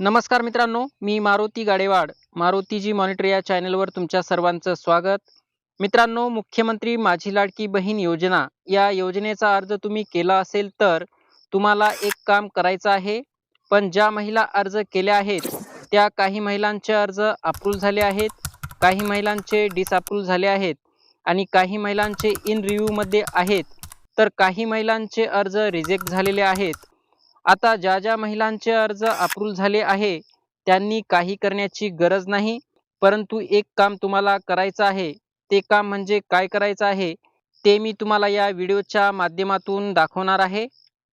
नमस्कार मित्रांनो मी मारुती गाडेवाड मारुतीजी मॉनिटर या चॅनलवर तुमच्या सर्वांचं स्वागत. मित्रांनो मुख्यमंत्री माझी लाडकी बहीण योजना या योजनेचा अर्ज तुम्ही केला असेल तर तुम्हाला एक काम करायचं आहे. पण ज्या महिला अर्ज केल्या आहेत त्या काही महिलांचे अर्ज अप्रूव्ह झाले आहेत काही महिलांचे डिसअप्रूव्ह झाले आहेत आणि काही महिलांचे इन रिव्ह्यूमध्ये आहेत. तर काही महिलांचे अर्ज रिजेक्ट झालेले आहेत. आता ज्या ज्या महिलांचे अर्ज अप्रूव्ह झाले आहे त्यांनी काही करण्याची गरज नाही परंतु एक काम तुम्हाला करायचं आहे ते काम म्हणजे काय करायचं आहे ते मी तुम्हाला या व्हिडिओच्या माध्यमातून दाखवणार आहे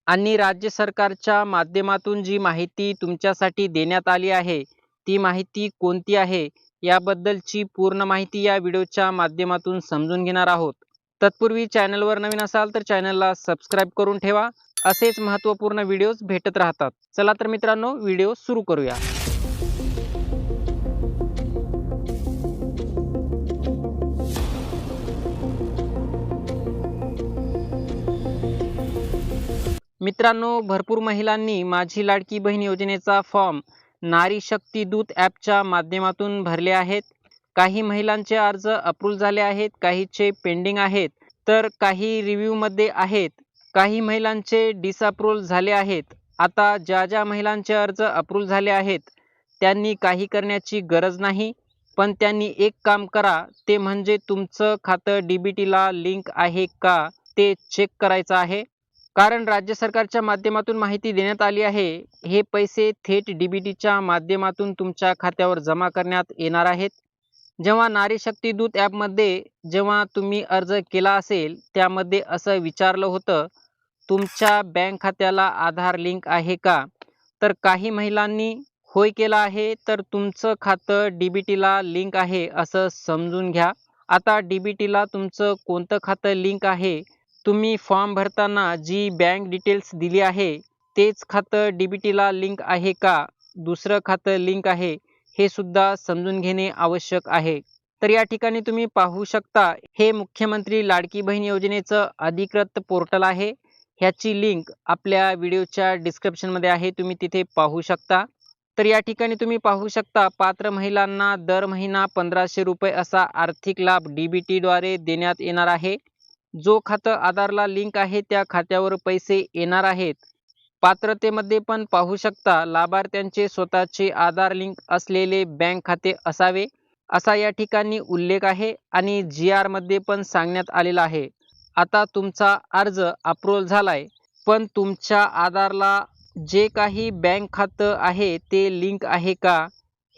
आणि राज्य सरकारच्या माध्यमातून जी माहिती तुमच्यासाठी देण्यात आली आहे ती माहिती कोणती आहे याबद्दलची पूर्ण माहिती या व्हिडिओच्या माध्यमातून समजून घेणार आहोत. तत्पूर्वी चॅनलवर नवीन असाल तर चॅनलला सबस्क्राईब करून ठेवा असेच महत्त्वपूर्ण व्हिडिओज भेटत राहतात. चला तर मित्रांनो व्हिडिओ सुरू करूया. मित्रांनो भरपूर महिलांनी माझी लाडकी बहीण योजनेचा फॉर्म नारी शक्ती दूत ॲपच्या माध्यमातून भरले आहेत. काही महिलांचे अर्ज अप्रूव्ह झाले आहेत काहीचे पेंडिंग आहेत. तर काही रिव्ह्यूमध्ये आहेत. काही महिलांचे डिसअप्रूव्हल झाले आहेत. आता ज्या ज्या महिलांचे अर्ज अप्रूव्ह झाले आहेत त्यांनी काही करण्याची गरज नाही. पण त्यांनी एक काम करा ते म्हणजे तुमचं खातं डी बी टीला लिंक आहे का ते चेक करायचं आहे. कारण राज्य सरकारच्या माध्यमातून माहिती देण्यात आली आहे हे पैसे थेट डी बी टीच्या माध्यमातून तुमच्या खात्यावर जमा करण्यात येणार आहेत. जेव्हा नारी शक्ती दूत ॲपमध्ये जेव्हा तुम्ही अर्ज केला असेल त्यामध्ये असं विचारलं होतं तुमच्या बँक खात्याला आधार लिंक आहे का? तर काही महिलांनी होय केला आहे तर तुमचं खातं डी बी टीला लिंक आहे असं समजून घ्या. आता डी बी टीला तुमचं कोणतं खातं लिंक आहे? तुम्ही फॉर्म भरताना जी बँक डिटेल्स दिली आहे तेच खातं डी बी टीला लिंक आहे का? दुसरं खातं लिंक आहे हे सुद्धा समजून घेणे आवश्यक आहे. तर या ठिकाणी तुम्ही पाहू शकता हे मुख्यमंत्री लाडकी बहीण योजनेचं अधिकृत पोर्टल आहे. ह्याची लिंक आपल्या व्हिडिओच्या डिस्क्रिप्शनमध्ये आहे तुम्ही तिथे पाहू शकता. तर या ठिकाणी तुम्ही पाहू शकता पात्र महिलांना दर महिना पंधराशे रुपये असा आर्थिक लाभ डी बी टीद्वारे देण्यात येणार आहे. जो खातं आधारला लिंक आहे त्या खात्यावर पैसे येणार आहेत. पात्रतेमध्ये पण पाहू शकता लाभार्थ्यांचे स्वतःचे आधार लिंक असलेले बँक खाते असावे असा या ठिकाणी उल्लेख आहे आणि जी आरमध्ये पण सांगण्यात आलेला आहे. आता तुमचा अर्ज अप्रूव्हल झालाय पण तुमच्या आधारला जे काही बँक खातं आहे ते लिंक आहे का?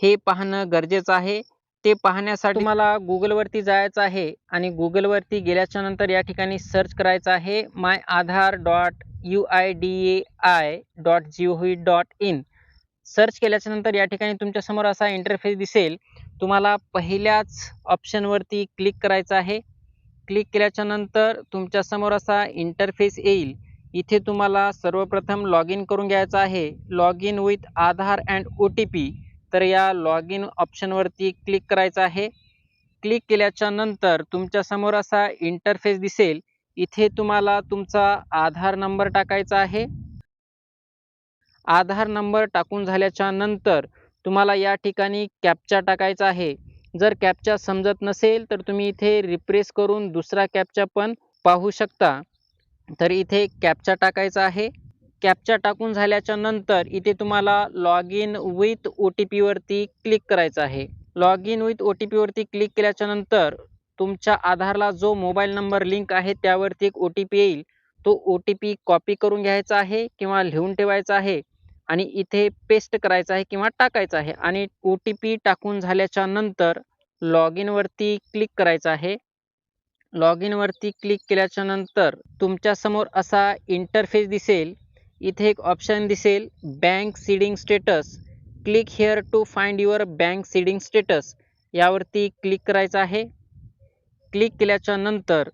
हे पाहणं गरजेचं आहे. ते पाहण्यासाठी मला गुगलवरती जायचं आहे आणि गुगलवरती गेल्याच्यानंतर या ठिकाणी सर्च करायचं आहे my Aadhaar dot U I D A I dot G O V dot in. Search केल्याच्यानंतर या ठिकाणी तुमच्यासमोर असा इंटरफेस दिसेल. तुम्हाला पहिल्याच ऑप्शनवरती क्लिक करायचं आहे. क्लिक केल्याच्यानंतर तुमच्यासमोर असा इंटरफेस येईल. इथे तुम्हाला सर्वप्रथम लॉग इन करून घ्यायचं आहे. Log in with Aadhaar and O T P तर या लॉग इन ऑप्शनवरती क्लिक करायचं आहे. क्लिक केल्याच्यानंतर तुमच्यासमोर असा इंटरफेस दिसेल. इथे तुम्हाला तुमचा आधार नंबर टाकायचा आहे. आधार नंबर टाकून झाल्याच्यानंतर तुम्हाला या ठिकाणी कॅपचा टाकायचा आहे. जर कॅपचा समजत नसेल तर तुम्ही इथे रिप्रेस करून दुसरा कॅपचा पण पाहू शकता. तर इथे कॅपचा टाकायचा आहे. कॅपचा टाकून झाल्याच्यानंतर इथे तुम्हाला log in with O T पीवरती click करायचं आहे. Log in with O T पीवरती click केल्याच्यानंतर तुमच्या आधारला जो मोबाईल नंबर लिंक आहे त्यावरती एक ओ टी पी येईल. तो ओ टी पी कॉपी करून घ्यायचा आहे किंवा लिहून ठेवायचा आहे आणि इथे पेस्ट करायचा आहे किंवा टाकायचा आहे. आणि ओ टी पी टाकून झाल्याच्यानंतर लॉग इनवरती क्लिक करायचं आहे. लॉग इनवरती क्लिक केल्याच्यानंतर तुमच्यासमोर असा इंटरफेस दिसेल. इथे एक ऑप्शन दिसेल bank seeding status click here to find your bank seeding status यावरती क्लिक करायचं आहे. क्लिक केल्याच्यानंतर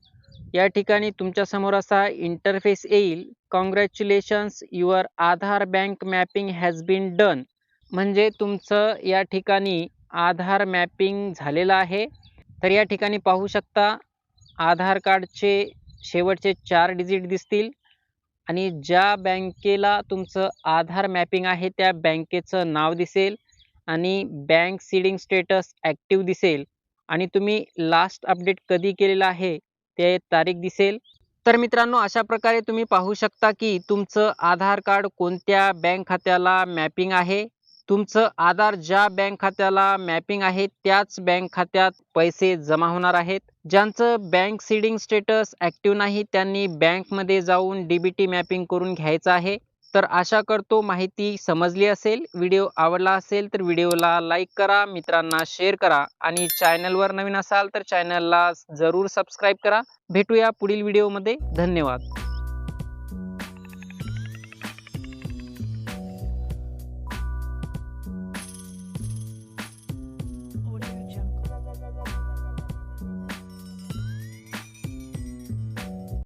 या ठिकाणी तुमच्यासमोर असा इंटरफेस येईल. Congratulations your Aadhaar bank mapping has been done म्हणजे तुमचं या ठिकाणी आधार मॅपिंग झालेलं आहे. तर या ठिकाणी पाहू शकता आधार कार्डचे शेवटचे चार डिजिट दिसतील. आणि ज्या बँकेला तुमचं आधार मॅपिंग आहे त्या बँकेचं नाव दिसेल आणि बँक सीडिंग स्टेटस ॲक्टिव्ह दिसेल. आणि तुम्ही लास्ट अपडेट कधी केलेलं आहे ते तारीख दिसेल. तर मित्रांनो अशा प्रकारे तुम्ही पाहू शकता की तुमचं आधार कार्ड कोणत्या बँक खात्याला मॅपिंग आहे. तुमचं आधार ज्या बँक खात्याला मॅपिंग आहे त्याच बँक खात्यात पैसे जमा होणार आहेत. ज्यांचं बँक सीडिंग स्टेटस ॲक्टिव्ह नाही त्यांनी बँकमध्ये जाऊन डी बी टी मॅपिंग करून घ्यायचं आहे. तर आशा करतो माहिती समजली असेल. व्हिडिओ आवडला असेल तर व्हिडिओला लाईक करा मित्रांना शेअर करा आणि चॅनलवर नवीन असाल तर चॅनलला जरूर सबस्क्राईब करा. भेटूया पुढील व्हिडिओमध्ये. धन्यवाद.